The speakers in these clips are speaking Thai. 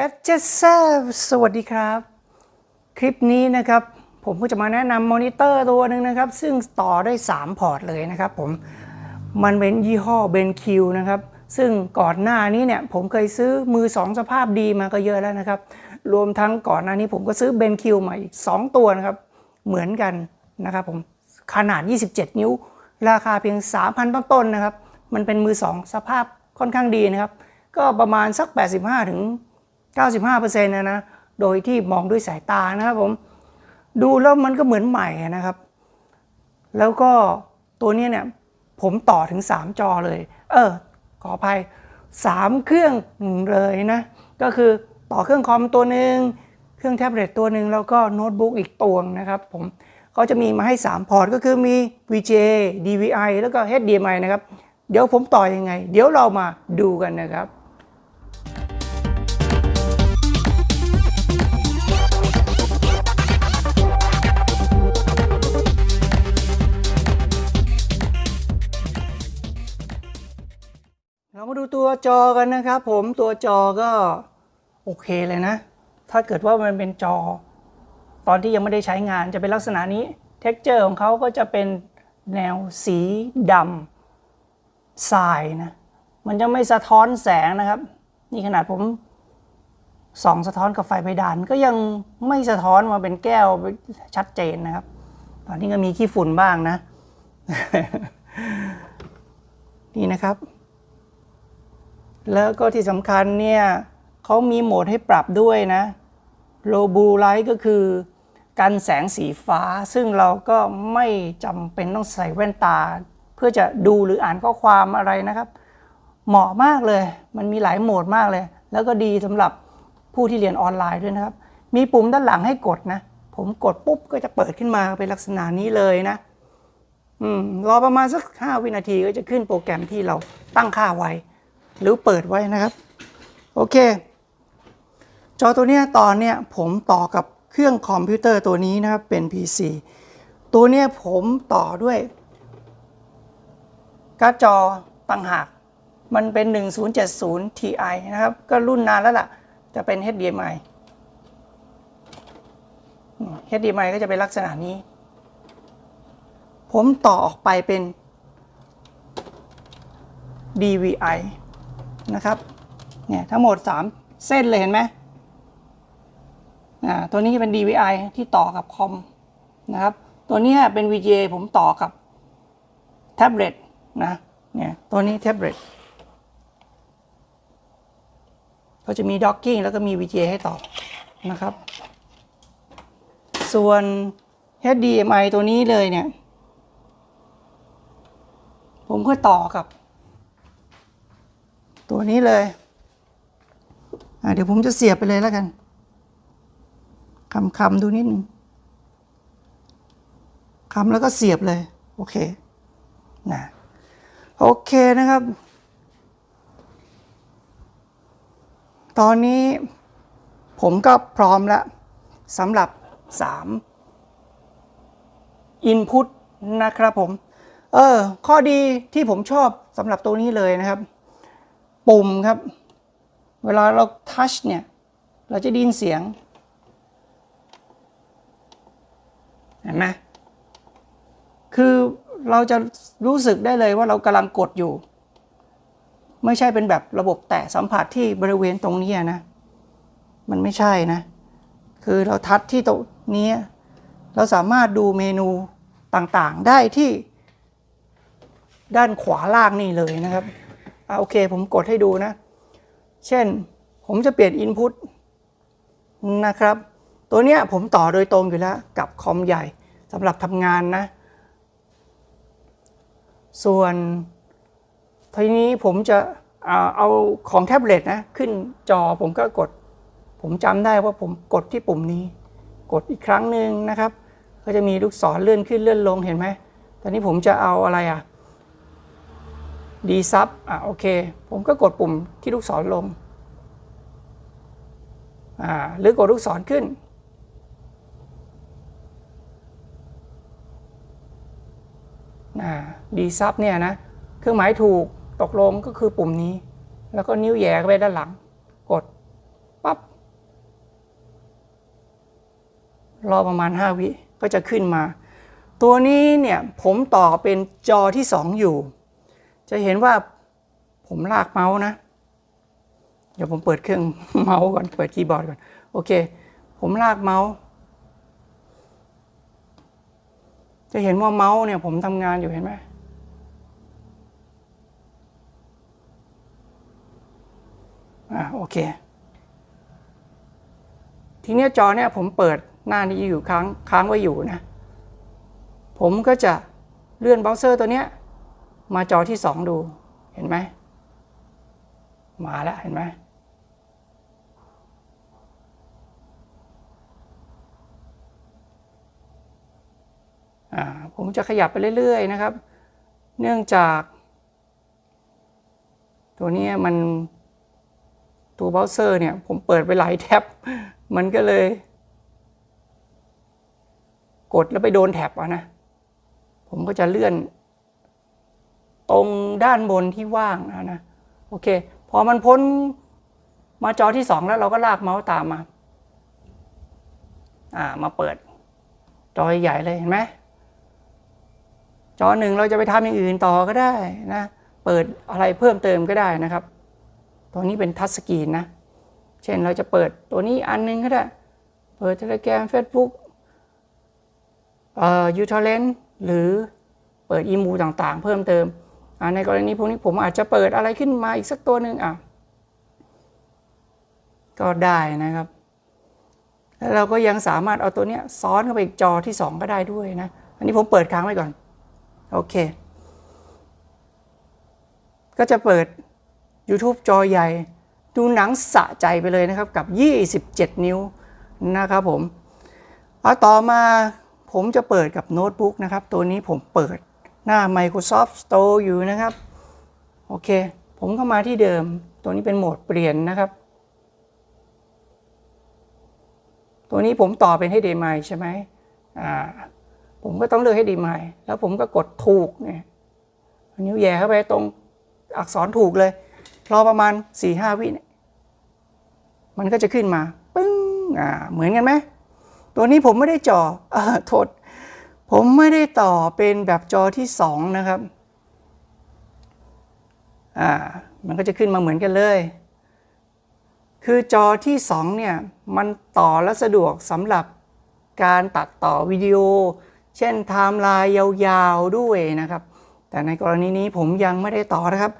แกจเจแซสวัสดีครับ คลิปนี้นะครับ ผมก็จะมาแนะนำมอนิเตอร์ตัวหนึ่งนะครับ ซึ่งต่อได้ 3 พอร์ตเลยนะครับผม มันเป็นยี่ห้อเบนคิวนะครับ ซึ่งก่อนหน้านี้เนี่ย ผมเคยซื้อมือ 2 สภาพดีมาก็เยอะแล้วนะครับ รวมทั้งก่อนหน้านี้ผมก็ซื้อเบนคิวมาอีก 2 ตัวนะครับ เหมือนกันนะครับผม ขนาด 27 นิ้ว ราคาเพียง 3,000 ต้นๆนะครับ มันเป็นมือ 2 สภาพค่อนข้างดีนะครับ ก็ประมาณสัก 85ถึง 95%นะนะ โดยที่มองด้วยสายตานะครับผม ดูแล้วมันก็เหมือนใหม่นะครับ แล้วก็ตัวนี้เนี่ย ผมต่อถึง 3 จอเลย เออ ขออภัย 3 เครื่องเลยนะ ก็คือต่อเครื่องคอมตัวหนึ่ง เครื่องแท็บเล็ตตัวหนึ่ง แล้วก็โน้ตบุ๊กอีกตัวนะครับผมเขาจะมีมาให้ 3 พอร์ตก็คือมี VGA DVI แล้วก็ HDMI นะครับ เดี๋ยวผมต่อยังไง เดี๋ยวเรามาดูกันนะครับ มาดูตัวจอกันนะครับผมตัวจอก็โอเคเลยนะ ถ้าเกิดว่ามันเป็นจอ ตอนที่ยังไม่ได้ใช้งานจะเป็นลักษณะนี้เท็กเจอร์ของเขาก็จะเป็นแนวสีดำทรายนะ มันจะไม่สะท้อนแสงนะครับ นี่ขนาดผมส่องสะท้อนกับไฟเพดานก็ยังไม่สะท้อนมาเป็นแก้วชัดเจนนะครับ ตอนนี้ก็มีขี้ฝุ่นบ้างนะ นี่นะครับ แล้วก็ที่สำคัญเนี่ยเขามีโหมดให้ปรับด้วยนะโลบูไลท์ก็คือกันแสงสีฟ้า ซึ่งเราก็ไม่จำเป็นต้องใส่แว่นตา เพื่อจะดูหรืออ่านข้อความอะไรนะครับ เหมาะมากเลย มันมีหลายโหมดมากเลย แล้วก็ดีสำหรับผู้ที่เรียนออนไลน์ด้วยนะครับ มีปุ่มด้านหลังให้กดนะ ผมกดปุ๊บก็จะเปิดขึ้นมาเป็นลักษณะนี้เลยนะอืมรอประมาณสัก 5 วินาทีก็จะขึ้นโปรแกรมที่เราตั้งค่าไว้ หรือเปิดไว้นะครับ โอเค จอตัวนี้ตอนเนี้ยผมต่อกับเครื่องคอมพิวเตอร์ตัวนี้นะครับเป็น PC ตัวเนี้ยผมต่อด้วยการ์ดจอต่างหาก มันเป็น 1070 Ti นะครับ ก็รุ่นนานแล้วล่ะ จะเป็น HDMI อืม HDMI ก็จะเป็นลักษณะนี้ ผมต่อออกไปเป็น DVI นะครับเนี่ยทั้งหมด 3 เส้นเลยเห็นไหมอ่าตัวนี้เป็น DVI ที่ต่อกับคอมนะครับตัวนี้เป็น VGA ผมต่อกับแท็บเล็ตนะเนี่ยตัวนี้แท็บเล็ตก็จะมี docking แล้วก็มี VGA ให้ต่อนะครับ ส่วน HDMI ตัวนี้เลยเนี่ย ผมก็ต่อกับ ตัวนี้เลย เดี๋ยวผมจะเสียบไปเลยแล้วกันคำคำดูนิดนึงคำแล้วก็เสียบเลย โอเคนะโอเคนะครับ ตอนนี้ผมก็พร้อมแล้วสำหรับ 3 Input นะครับผม เออ ข้อดีที่ผมชอบสำหรับตัวนี้เลยนะครับ ปุ่มครับ เวลาเราทัชเนี่ย เราจะได้ยินเสียง เห็นไหมคือเราจะรู้สึกได้เลยว่าเรากำลังกดอยู่ ไม่ใช่เป็นแบบระบบแตะสัมผัสที่บริเวณตรงนี้นะ มันไม่ใช่นะ คือเราทัชที่ตรงนี้เราสามารถดูเมนูต่างๆได้ที่ด้านขวาล่างนี่เลยนะครับ อ่าโอเค ผมกดให้ดูนะ เช่นผมจะเปลี่ยน Input นะครับ ตัวเนี้ยผมต่อโดยตรงอยู่แล้ว กับคอมใหญ่สำหรับทำงานนะ ส่วนทีนี้ผมจะเอาเอาของแท็บเล็ตนะ ขึ้นจอผมก็กด ผมจำได้ว่าผมกดที่ปุ่มนี้ กดอีกครั้งหนึ่งนะครับ ก็จะมีลูกศรเลื่อนขึ้นเลื่อนลงเห็นไหมตอนนี้ผมจะเอาอะไรอะ ดีซับอะโอเค ผมก็กดปุ่มที่ลูกศรลงอ่าหรือกดลูกศรขึ้น ดีซับเนี่ยนะ เครื่องหมายถูกตกลงก็คือปุ่มนี้ แล้วก็นิ้วแย่ไปด้านหลัง กด ปับ๊บ รอประมาณ 5 วิก็จะขึ้นมา ตัวนี้เนี่ยผมต่อเป็นจอที่ 2 อยู่ จะเห็นว่าผมลากเมาส์นะ เดี๋ยวผมเปิดเครื่องเมาส์ก่อน เปิดคีย์บอร์ดก่อน โอเค ผมลากเมาส์ จะเห็นว่าเมาส์เนี่ยผมทำงานอยู่เห็นไหมอ่าโอเค ทีเนี้ยจอเนี่ยผมเปิดหน้านี้อยู่ค้างค้างไว้อยู่นะ ผมก็จะเลื่อนเบราว์เซอร์ตัวเนี้ย มาจอที่2ดูเห็นไหมมาแล้วเห็นไหมผมจะขยับไปเรื่อย ๆ นะครับ เนื่องจาก ตัวนี้มันตัวเบราว์เซอร์เนี่ย ผมเปิดไปหลายแท็บ มันก็เลย กดแล้วไปโดนแท็บอะนะ ผมก็จะเลื่อน ตรงด้านบนที่ว่างนะนะโอเค พอมันพ้นมาจอที่สองแล้วเราก็ลากเมาส์ตามมาอ่ามาเปิด จอใหญ่เลยเห็นไหมจอหนึ่งเราจะไปทำอย่างอื่นต่อก็ได้นะเปิดอะไรเพิ่มเติมก็ได้นะครับ ตัวนี้เป็นทัชสกรีนนะ เช่นเราจะเปิดตัวนี้อันนึงก็ได้ เปิด Telegram Facebook เอ่อ uTorrent หรือเปิดอีมูต่างๆ เพิ่มเติม ในกรณีพวกนี้ผมอาจจะเปิดอะไรขึ้นมาอีกสักตัวหนึ่งอะก็ได้นะครับ แล้วเราก็ยังสามารถเอาตัวเนี้ยซ้อนเข้าไปอีกจอที่ 2 ก็ได้ด้วยนะ อันนี้ผมเปิดค้างไว้ก่อน โอเค ก็จะเปิด YouTube จอใหญ่ ดูหนังสะใจไปเลยนะครับกับ 27 นิ้วนะครับผม เอาต่อมาผมจะเปิดกับโน้ตบุ๊กนะครับ ตัวนี้ผมเปิด หน้า Microsoft Store อยู่นะครับ โอเค ผมก็มาที่เดิม ตัวนี้เป็นโหมดเปลี่ยนนะครับ ตัวนี้ผมต่อเป็น HDMI ใช่ไหมอ่าผมก็ต้องเลือก HDMI แล้วผมก็กดถูกเนี่ยนิ้วแย่เข้าไปตรงอักษรถูกเลย รอประมาณ 4-5 วิเนี่ยมันก็จะขึ้นมา ปึ้งอ่าเหมือนกันไหมตัวนี้ผมไม่ได้จอเออโทษ ผมไม่ได้ต่อเป็นแบบจอที่ 2 นะครับ อ่า มันก็จะขึ้นมาเหมือนกันเลย คือจอที่ 2 เนี่ย มันต่อและสะดวกสำหรับการตัดต่อวิดีโอ เช่นไทม์ไลน์ยาวๆด้วยนะครับ แต่ในกรณีนี้ผมยังไม่ได้ต่อนะครับ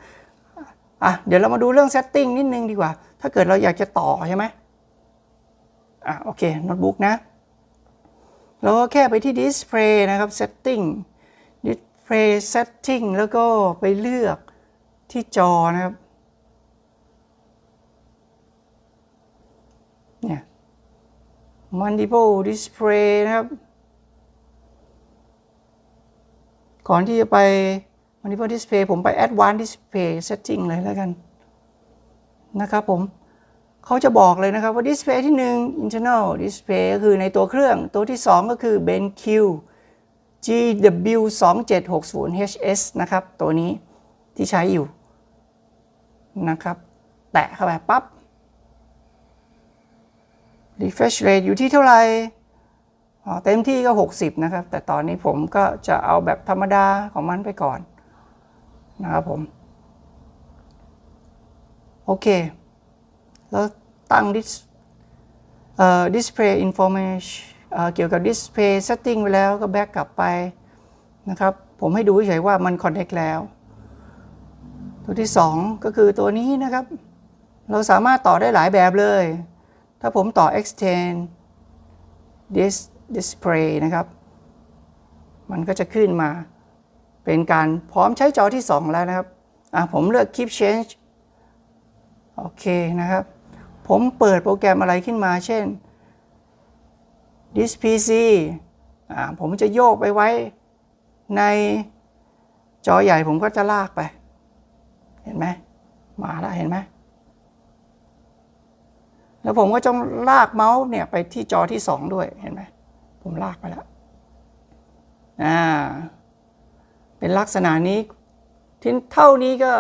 อะ เดี๋ยวเรามาดูเรื่อง setting นิดนึงดีกว่า ถ้าเกิดเราอยากจะต่อใช่ไหมอะ โอเคโน้ตบุ๊กนะ เราก็แค่ไปที่ display นะครับ setting display setting แล้วก็ไปเลือกที่จอนะครับเนี่ย multiple display นะครับ ก่อนที่จะไป multiple display ผมไป advanced display setting เลยแล้วกันนะครับผม เขาจะบอกเลยนะครับว่า display ที่ 1 internal display ก็คือในตัวเครื่อง ตัวที่ 2 ก็คือ BenQ GW 2 7 6 0 HS นะครับ ตัวนี้ที่ใช้อยู่นะครับ แตะเข้าไปปั๊บ refresh rate อยู่ที่เท่าไหร่เต็มที่ก็ 60 นะครับ แต่ตอนนี้ผมก็จะเอาแบบธรรมดาของมันไปก่อนนะครับผม โอเค แล้วตั้ง dis เอ่อ display information เเกี่ยวกับ display setting ไปแล้วก็แบ็กกลับไปนะครับ ผมให้ดูเฉยๆว่ามัน connect แล้ว ตัวที่ 2 ก็คือตัวนี้นะครับ เราสามารถต่อได้หลายแบบเลย ถ้าผมต่อ extend this display นะครับ มันก็จะขึ้นมา เป็นการพร้อมใช้จอที่ 2 แล้วนะครับ อะผมเลือก keep change โอเคนะครับ ผมเปิดโปรแกรมอะไรขึ้นมาเช่น this PC อ่าผมจะโยกไปไว้ในจอใหญ่ผมก็จะลากไป เห็นไหมมาแล้วเห็นไหมแล้วผมก็ต้องลากเมาส์เนี่ยไปที่จอที่ 2 ด้วยเห็นไหมผมลากไปแล้วอ่าเป็นลักษณะนี้ที่เท่านี้ก็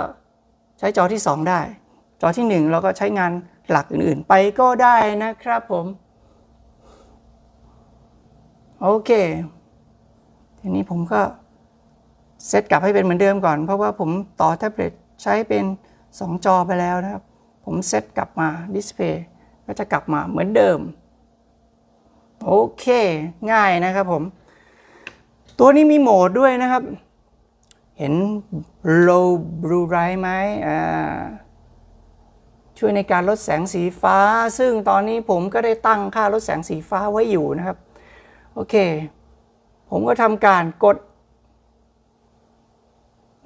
ใช้จอที่ 2 ได้ จอที่ 1 เราก็ใช้งาน หลักอื่นๆ ไปก็ได้นะครับผม โอเค ทีนี้ผมก็เซตกลับให้เป็นเหมือนเดิมก่อน เพราะว่าผมต่อแท็บเล็ตใช้เป็น 2 จอไปแล้วนะครับ ผมเซตกลับมาดิสเพย์ก็จะกลับมาเหมือนเดิม โอเค ง่ายนะครับผม ตัวนี้มีโหมดด้วยนะครับ เห็น low blue light ไหมอ่า ช่วยในการลดแสงสีฟ้า ซึ่งตอนนี้ผมก็ได้ตั้งค่าลดแสงสีฟ้าไว้อยู่นะครับ โอเค ผมก็ทำการกด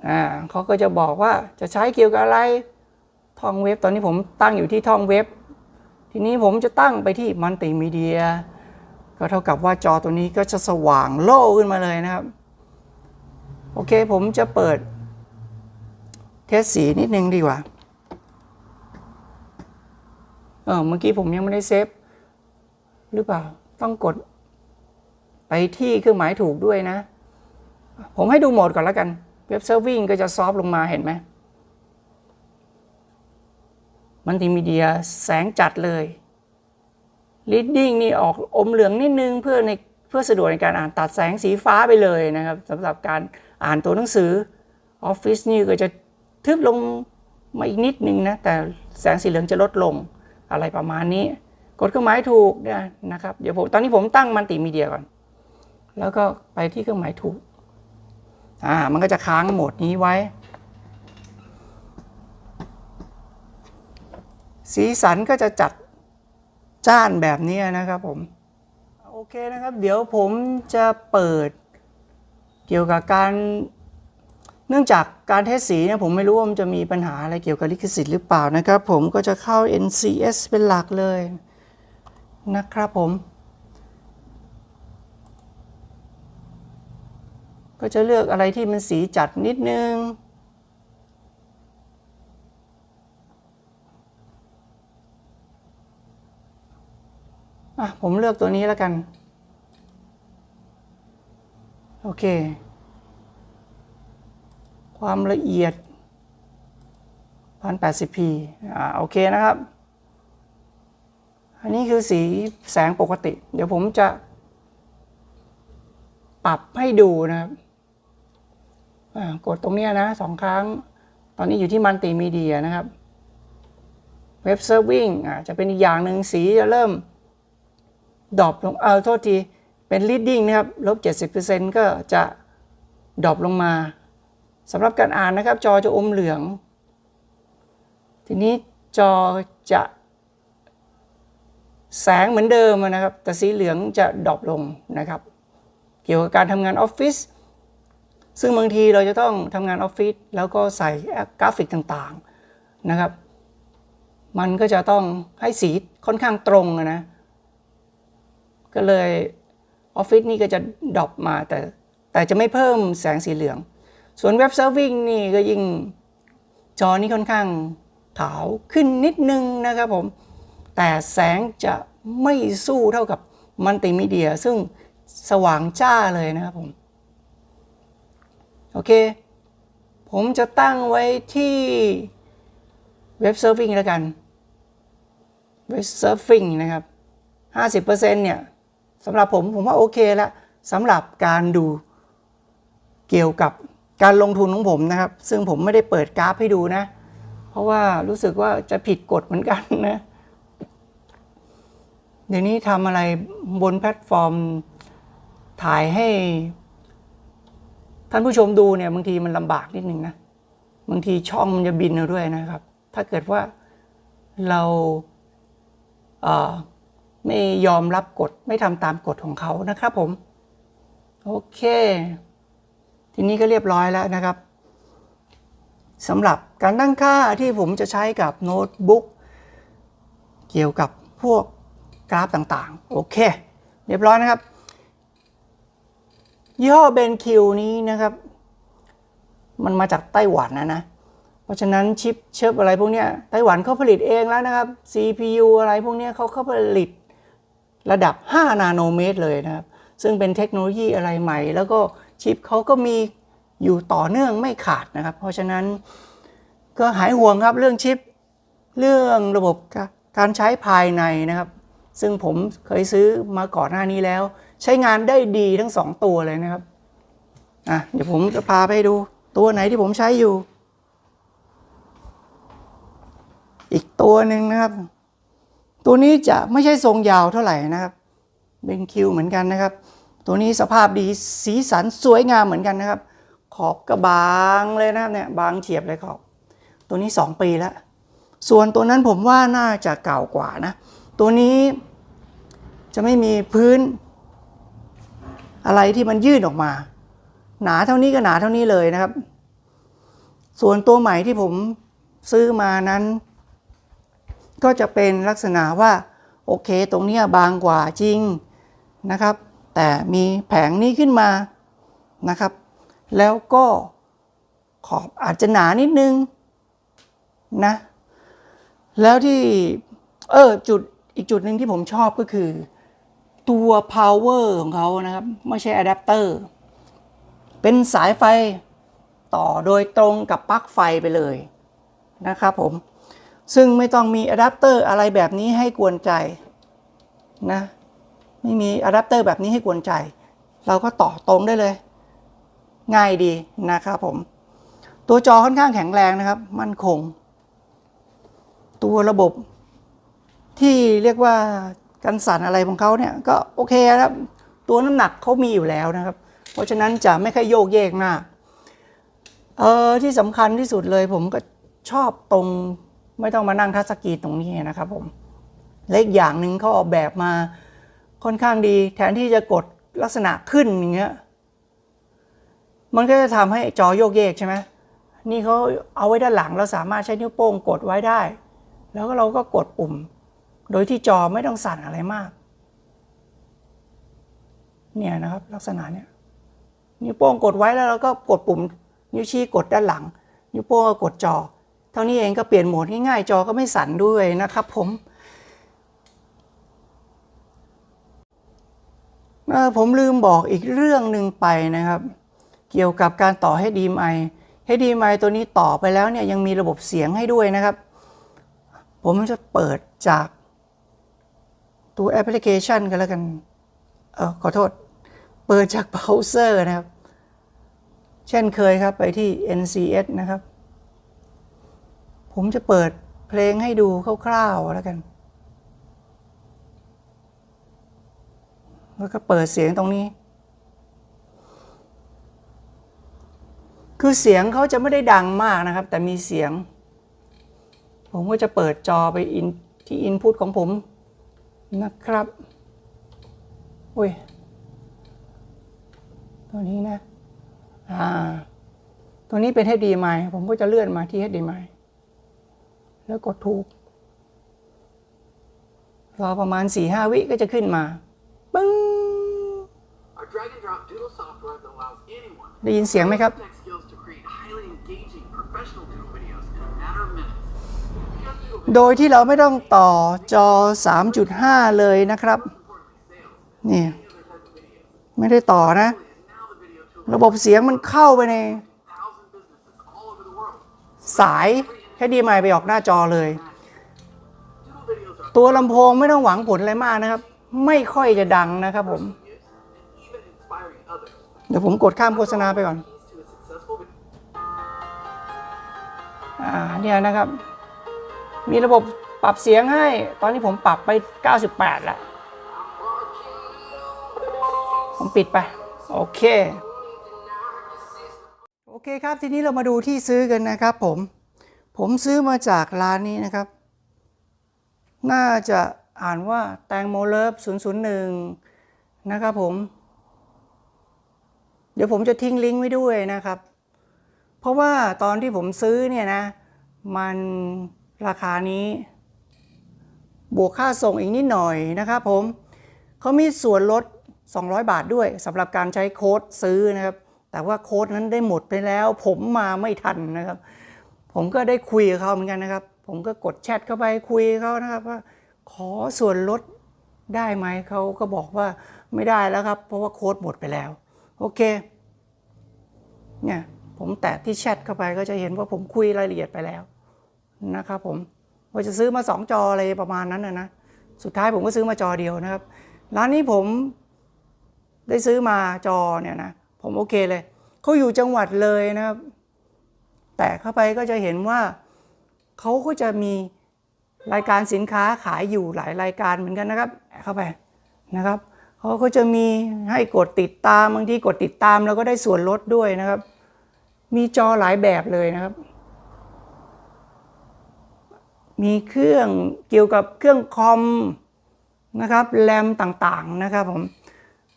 อ่าเขาก็จะบอกว่าจะใช้เกี่ยวกับอะไรท่องเว็บตอนนี้ผมตั้งอยู่ที่ท่องเว็บ ทีนี้ผมจะตั้งไปที่มัลติมีเดียก็เท่ากับว่าจอตัวนี้ก็จะสว่างโล่ขึ้นมาเลยนะครับ โอเคผมจะเปิด เทสสีนิดนึงดีกว่า เออเมื่อกี้ผมยังไม่ได้เซฟหรือเปล่าต้องกด ไปที่เครื่องหมายถูกด้วยนะ ผมให้ดูโหมดก่อนแล้วกันเว็บเซิร์ฟวิ่งก็จะซอฟต์ลงมาเห็นไหมมันติมีเดียแสงจัดเลย Reading นี่ออกอมเหลืองนิดนึงเพื่อในเพื่อสะดวกในการอ่านตัดแสงสีฟ้าไปเลยนะครับสำหรับการอ่านตัวหนังสือ Office นี่ก็จะทึบลงมาอีกนิดนึงนะ แต่แสงสีเหลืองจะลดลง อะไรประมาณนี้ กดเครื่องหมายถูกนะนะครับเดี๋ยวผมตอนนี้ผมตั้งมัลติมีเดียก่อน แล้วก็ไปที่เครื่องหมายถูกอ่ามันก็จะค้างโหมดนี้ไว้ สีสันก็จะจัดจ้านแบบนี้นะครับผมโอเคนะครับ เดี๋ยวผมจะเปิดเกี่ยวกับการ เนื่องจากการเทสสีเนี่ยผมไม่รู้ว่ามันจะมีปัญหาอะไรเกี่ยวกับลิขสิทธิ์หรือเปล่านะครับ ผมก็จะเข้า NCS เป็นหลักเลยนะครับผม ก็จะเลือกอะไรที่มันสีจัดนิดนึง อะผมเลือกตัวนี้แล้วกัน โอเค ความละเอียด 1080p อ่าโอเคนะครับ อันนี้คือสีแสงปกติ เดี๋ยวผมจะปรับให้ดูนะครับอ่ากดตรงเนี้ยนะสองครั้ง ตอนนี้อยู่ที่มัลติมีเดียนะครับ เว็บเซิร์ฟวิ่งอ่าจะเป็นอีกอย่างหนึ่งสีจะเริ่มดรอปลงเอาโทษที เป็น reading นะครับลบ70%ก็จะดรอปลงมา สำหรับการอ่านนะครับ จอจะอมเหลือง ทีนี้จอจะแสงเหมือนเดิมนะครับ แต่สีเหลืองจะดรอปลงนะครับ เกี่ยวกับการทำงานออฟฟิศซึ่งบางทีเราจะต้องทำงานออฟฟิศแล้วก็ใส่กราฟิกต่างๆนะครับ มันก็จะต้องให้สีค่อนข้างตรงนะ ก็เลยออฟฟิศนี่ก็จะดรอปมาแต่แต่จะไม่เพิ่มแสงสีเหลือง ส่วนเว็บเซิร์ฟวิ่งนี่ก็ยิ่งจอนี้ค่อนข้างขาวขึ้นนิดนึงนะครับผม แต่แสงจะไม่สู้เท่ากับมัลติมีเดีย ซึ่งสว่างจ้าเลยนะครับผม โอเค ผมจะตั้งไว้ที่เว็บเซิร์ฟวิ่งแล้วกัน เว็บเซิร์ฟวิ่งนะครับ 50%เนี่ยสำหรับผมผมว่าโอเคแล้วสำหรับการดูเกี่ยวกับ การลงทุนของผมนะครับ ซึ่งผมไม่ได้เปิดกราฟให้ดูนะ เพราะว่ารู้สึกว่าจะผิดกฎเหมือนกันนะ เดี๋ยวนี้ทำอะไรบนแพลตฟอร์มถ่ายให้ ท่านผู้ชมดูเนี่ยบางทีมันลำบากนิดนึงนะ บางทีช่องมันจะบินเอาด้วยนะครับ ถ้าเกิดว่าเราเไม่ยอมรับกฎไม่ทำตามกฎของเขานะครับผม โอเค ทีนี้ก็เรียบร้อยแล้วนะครับสำหรับการตั้งค่าที่ผมจะใช้กับโน้ตบุ๊กเกี่ยวกับพวกกราฟต่างๆ โอเค เรียบร้อยนะครับ ยี่ห้อเบนคิวนี้นะครับ มันมาจากไต้หวันนะนะ เพราะฉะนั้นชิปเชิปอะไรพวกนี้ไต้หวันเขาผลิตเองแล้วนะครับ CPU อะไรพวกนี้เขาเขาผลิตระดับ 5 นาโนเมตรเลยนะครับ ซึ่งเป็นเทคโนโลยีอะไรใหม่ แล้วก็ ชิปเขาก็มีอยู่ต่อเนื่องไม่ขาดนะครับ เพราะฉะนั้นก็หายห่วงครับเรื่องชิป เรื่องระบบการใช้ภายในนะครับ ซึ่งผมเคยซื้อมาก่อนหน้านี้แล้ว ใช้งานได้ดีทั้งสองตัวเลยนะครับอะเดี๋ยวผมจะพาไปดูตัวไหนที่ผมใช้อยู่ อีกตัวหนึ่งนะครับ ตัวนี้จะไม่ใช่ทรงยาวเท่าไหร่นะครับ เป็นคิวเหมือนกันนะครับ ตัวนี้สภาพดีสีสันสวยงามเหมือนกันนะครับ ขอบกระบางเลยนะครับเนี่ยบางเฉียบเลยขอบ ตัวนี้ 2 ปีแล้วส่วนตัวนั้นผมว่าน่าจะเก่ากว่านะ ตัวนี้จะไม่มีพื้น อะไรที่มันยื่นออกมา หนาเท่านี้ก็หนาเท่านี้เลยนะครับ ส่วนตัวใหม่ที่ผมซื้อมานั้น ก็จะเป็นลักษณะว่า โอเค ตรงเนี้ยบางกว่าจริงนะครับ แต่มีแผงนี้ขึ้นมานะครับ แล้วก็ขอบอาจจะหนานิดนึงนะ แล้วที่เออจุดอีกจุดหนึ่งที่ผมชอบก็คือ ตัว power ของเขานะครับ ไม่ใช่อะแดปเตอร์ เป็นสายไฟต่อโดยตรงกับปลั๊กไฟไปเลยนะครับผม ซึ่งไม่ต้องมีอะแดปเตอร์อะไรแบบนี้ให้กวนใจนะ ไม่มีอะแดปเตอร์แบบนี้ให้กวนใจ เราก็ต่อตรงได้เลย ง่ายดีนะครับผม ตัวจอค่อนข้างแข็งแรงนะครับ มั่นคง ตัวระบบที่เรียกว่ากันสั่นอะไรของเขาเนี่ยก็โอเคครับ ตัวน้ำหนักเขามีอยู่แล้วนะครับ เพราะฉะนั้นจะไม่ค่อยโยกเยกมาก เออที่สำคัญที่สุดเลยผมก็ชอบตรงไม่ต้องมานั่งทัชสกรีตรงนี้นะครับผมและอีกอย่างหนึ่งเขาออกแบบมา ค่อนข้างดีแทนที่จะกดลักษณะขึ้นอย่างเงี้ยมันก็จะทำให้จอโยกเยกใช่ไหมนี่เขาเอาไว้ด้านหลังเราสามารถใช้นิ้วโป้งกดไว้ได้ แล้วก็เราก็กดปุ่ม โดยที่จอไม่ต้องสั่นอะไรมาก เนี่ยนะครับลักษณะเนี่ยนิ้วโป้งกดไว้แล้วเราก็กดปุ่ม นิ้วชี้กดด้านหลัง นิ้วโป้งก็กดจอ เท่านี้เองก็เปลี่ยนโหมดง่ายๆจอก็ไม่สั่นด้วยนะครับผมเอ่อ ผมลืมบอกอีกเรื่องหนึ่งไปนะครับ เกี่ยวกับการต่อ HDMI HDMI ตัวนี้ต่อไปแล้วเนี่ยยังมีระบบเสียงให้ด้วยนะครับ ผมจะเปิดจากตัวแอปพลิเคชันกันแล้วกัน เออขอโทษ เปิดจากเบราว์เซอร์นะครับ เช่นเคยครับไปที่ NCS นะครับ ผมจะเปิดเพลงให้ดูคร่าวๆแล้วกัน แล้วก็เปิดเสียงตรงนี้ คือเสียงเขาจะไม่ได้ดังมากนะครับ แต่มีเสียง ผมก็จะเปิดจอไปอินที่อินพุตของผมนะครับอุ้ยตัวนี้นะอ่าตัวนี้เป็น HDMI ผมก็จะเลื่อนมาที่ HDMI แล้วกดถูก รอประมาณ 4-5 วิก็จะขึ้นมา ปึ้ง Our drag and drop doodle software that allows anyone ได้ยินเสียงไหมครับ tech skills to create highly engaging professional doodle videos in a matter of minutes. Because doodle โดยที่เราไม่ต้องต่อจอ 3.5 เลยนะครับ นี่ ไม่ได้ต่อนะ and now the video tool ระบบเสียงมันเข้าไปใน thousand businesses all over the world. สาย HDMI ไปออกหน้าจอเลย Doodle videos are ตัวลำโพงไม่ต้องหวังผลอะไรมากนะครับ ไม่ค่อยจะดังนะครับผม เดี๋ยวผมกดข้ามโฆษณาไปก่อน อ่าเนี่ยนะครับ มีระบบปรับเสียงให้ ตอนนี้ผมปรับไป 98 แล้ว ผมปิดไป โอเค โอเคครับ ทีนี้เรามาดูที่ซื้อกันนะครับผม ผมซื้อมาจากร้านนี้นะครับ น่าจะ อ่านว่าแตงโมเลิฟ001 นะครับผม เดี๋ยวผมจะทิ้งลิงก์ไว้ด้วยนะครับ เพราะว่าตอนที่ผมซื้อเนี่ยนะ มันราคานี้ บวกค่าส่งอีกนิดหน่อยนะครับผมเขามีส่วนลด 200 บาทด้วยสำหรับการใช้โค้ดซื้อนะครับ แต่ว่าโค้ดนั้นได้หมดไปแล้ว ผมมาไม่ทันนะครับ ผมก็ได้คุยกับเขาเหมือนกันนะครับ ผมก็กดแชทเข้าไปคุยเขานะครับว่า ขอส่วนลดได้ไหมเขาก็บอกว่าไม่ได้แล้วครับ เพราะว่าโค้ดหมดไปแล้ว โอเคเนี่ยผมแตะที่แชทเข้าไปก็จะเห็นว่าผมคุยรายละเอียดไปแล้วนะครับผมว่าจะซื้อมา 2 จออะไรประมาณนั้นนะนะสุดท้ายผมก็ซื้อมาจอเดียวนะครับ ร้านนี้ผมได้ซื้อมาจอเนี่ยนะผมโอเคเลยเขาอยู่จังหวัดเลยนะครับ แต่เข้าไปก็จะเห็นว่าเขาก็จะมี รายการสินค้าขายอยู่หลายรายการเหมือนกันนะครับ เข้าไปนะครับเขาก็จะมีให้กดติดตามบางทีกดติดตามแล้วก็ได้ส่วนลดด้วยนะครับ มีจอหลายแบบเลยนะครับ มีเครื่องเกี่ยวกับเครื่องคอมนะครับแรมต่างๆนะครับผม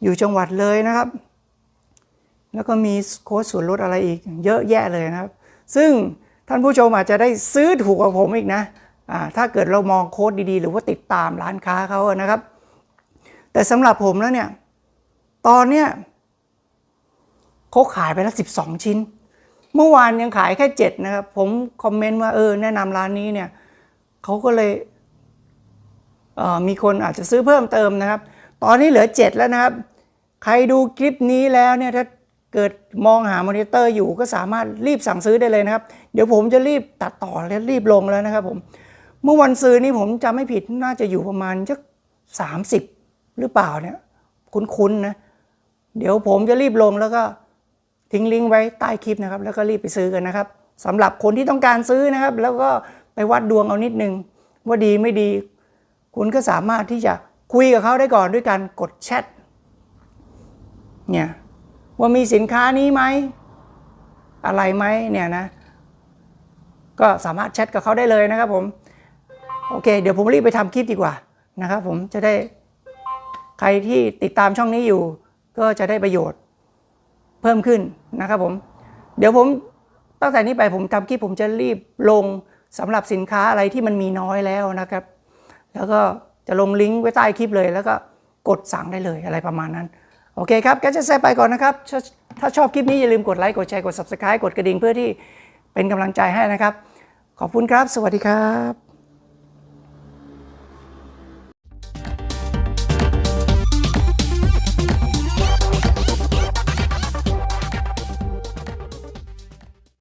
อยู่จังหวัดเลยนะครับ แล้วก็มีโค้ดส่วนลดอะไรอีก เยอะแยะเลยนะครับ ซึ่งท่านผู้ชมอาจจะได้ซื้อถูกกว่าผมอีกนะ ถ้าเกิดเรามองโค้ดดีๆ หรือว่าติดตามร้านค้าเขาอะนะครับ แต่สำหรับผมแล้วเนี่ยตอนเนี้ยเขาขายไปแล้ว 12 ชิ้น เมื่อวานยังขายแค่ 7 นะครับ ผมคอมเมนต์ว่าเออแนะนำร้านนี้เนี่ยเขาก็เลยเออมีคนอาจจะซื้อเพิ่มเติมนะครับ ตอนนี้เหลือ 7 แล้วนะครับ ใครดูคลิปนี้แล้วเนี่ยถ้าเกิดมองหามอนิเตอร์อยู่ก็สามารถรีบสั่งซื้อได้เลยนะครับ เดี๋ยวผมจะรีบตัดต่อและรีบลงแล้วนะครับผม เมื่อวันซื้อนี้ผมจำไม่ผิดน่าจะอยู่ประมาณสักสามสิบหรือเปล่าเนี่ย คุ้นๆนะ เดี๋ยวผมจะรีบลงแล้วก็ทิ้งลิงก์ไว้ใต้คลิปนะครับ แล้วก็รีบไปซื้อกันนะครับสำหรับคนที่ต้องการซื้อนะครับ แล้วก็ไปวัดดวงเอานิดนึง ว่าดีไม่ดี คุณก็สามารถที่จะคุยกับเขาได้ก่อนด้วยการกดแชทเนี่ยว่ามีสินค้านี้ไหม อะไรไหมเนี่ยนะ ก็สามารถแชทกับเขาได้เลยนะครับผม โอเค เดี๋ยวผมรีบไปทำคลิปดีกว่านะครับผมจะได้ใครที่ติดตามช่องนี้อยู่ ก็จะได้ประโยชน์เพิ่มขึ้นนะครับผม เดี๋ยวผมตั้งแต่นี้ไปผมทำคลิปผมจะรีบลงสำหรับสินค้าอะไรที่มันมีน้อยแล้วนะครับ แล้วก็จะลงลิงก์ไว้ใต้คลิปเลย แล้วก็กดสั่งได้เลยอะไรประมาณนั้น โอเคครับก็จะแซไปก่อนนะครับถ้าถ้าชอบคลิปนี้อย่าลืมกดไลค์กดแชร์กด subscribe กดกระดิ่งเพื่อที่เป็นกำลังใจให้นะครับ ขอบคุณครับ สวัสดีครับ